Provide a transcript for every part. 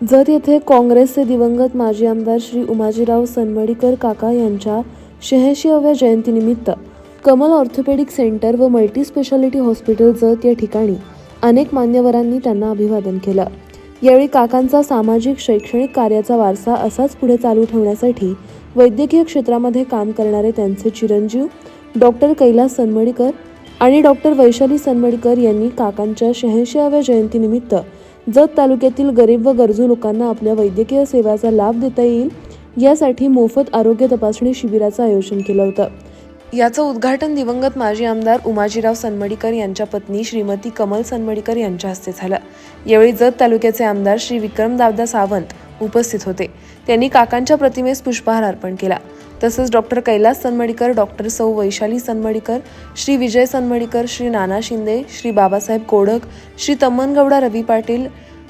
जत येथे काँग्रेसचे दिवंगत माजी आमदार श्री उमाजीराव सनमडीकर काका यांच्या शहाऐंशीव्या जयंतीनिमित्त कमल ऑर्थोपेडिक सेंटर व मल्टी स्पेशालिटी हॉस्पिटल जत या ठिकाणी अनेक मान्यवरांनी त्यांना अभिवादन केलं. यावेळी काकांचा सामाजिक शैक्षणिक कार्याचा वारसा असाच पुढे चालू ठेवण्यासाठी वैद्यकीय क्षेत्रामध्ये काम करणारे त्यांचे चिरंजीव डॉक्टर कैलास सनमडीकर आणि डॉक्टर वैशाली सनमडीकर यांनी काकांच्या शहाऐंशीव्या जयंतीनिमित्त जत तालुक्यातील गरीब व गरजू लोकांना आपल्या वैद्यकीय सेवाचा लाभ देता येईल यासाठी मोफत आरोग्य तपासणी शिबिराचं आयोजन केलं होतं. याचं उद्घाटन दिवंगत माजी आमदार उमाजीराव सनमडीकर यांच्या पत्नी श्रीमती कमल सनमडीकर यांच्या हस्ते झालं. यावेळी जत तालुक्याचे आमदार श्री विक्रमदादा सावंत उपस्थित होते. त्यांनी काकांच्या प्रतिमेस पुष्पहार अर्पण केला. तसंच डॉक्टर कैलास सनमडीकर डॉक्टर सौ वैशाली सनमडीकर श्री विजय सनमडीकर श्री नाना शिंदे श्री बाबासाहेब कोडक श्री तम्मनगौडा रवी पाटील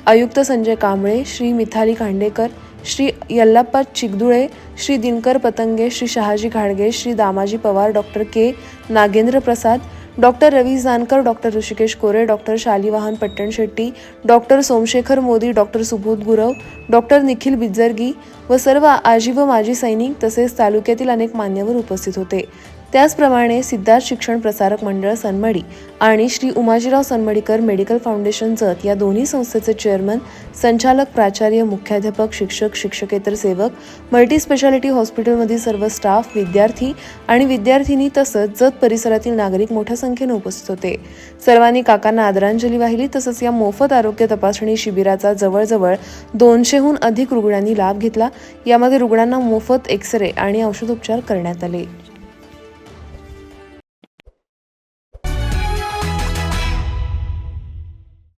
आयुक्त संजय कांबळे श्री मिथाली खांडेकर श्री यल्लाप्पा चिगदुळे श्री दिनकर पतंगे श्री शहाजी घाडगे Shri Damaji Pawar doctor K. Nagendra Prasad doctor Ravi Jankar doctor Hrishikesh Kore doctor Shalivahan Pattan Shetty doctor Somashekhar Modi doctor Subodh Gurav doctor Nikhil Bijjargi व सर्व आजी व माजी सैनिक तसेच तालुक्यातील अनेक मान्यवर उपस्थित होते. त्याचप्रमाणे सिद्धार्थ शिक्षण प्रसारक मंडळ सनमडी आणि श्री उमाजीराव सनमडीकर मेडिकल फाउंडेशन जत या दोन्ही संस्थेचे चेअरमन संचालक प्राचार्य मुख्याध्यापक शिक्षक शिक्षकेतर सेवक मल्टी स्पेशालिटी हॉस्पिटलमधील सर्व स्टाफ विद्यार्थी आणि विद्यार्थिनी तसंच जत परिसरातील नागरिक मोठ्या संख्येने उपस्थित होते. सर्वांनी काकांना आदरांजली वाहिली तसंच या मोफत आरोग्य तपासणी शिबिराचा जवळजवळ दोनशेहून अधिक रुग्णांनी लाभ घेतला. यामध्ये रुग्णांना मोफत एक्स रे आणि औषधोपचार करण्यात आले.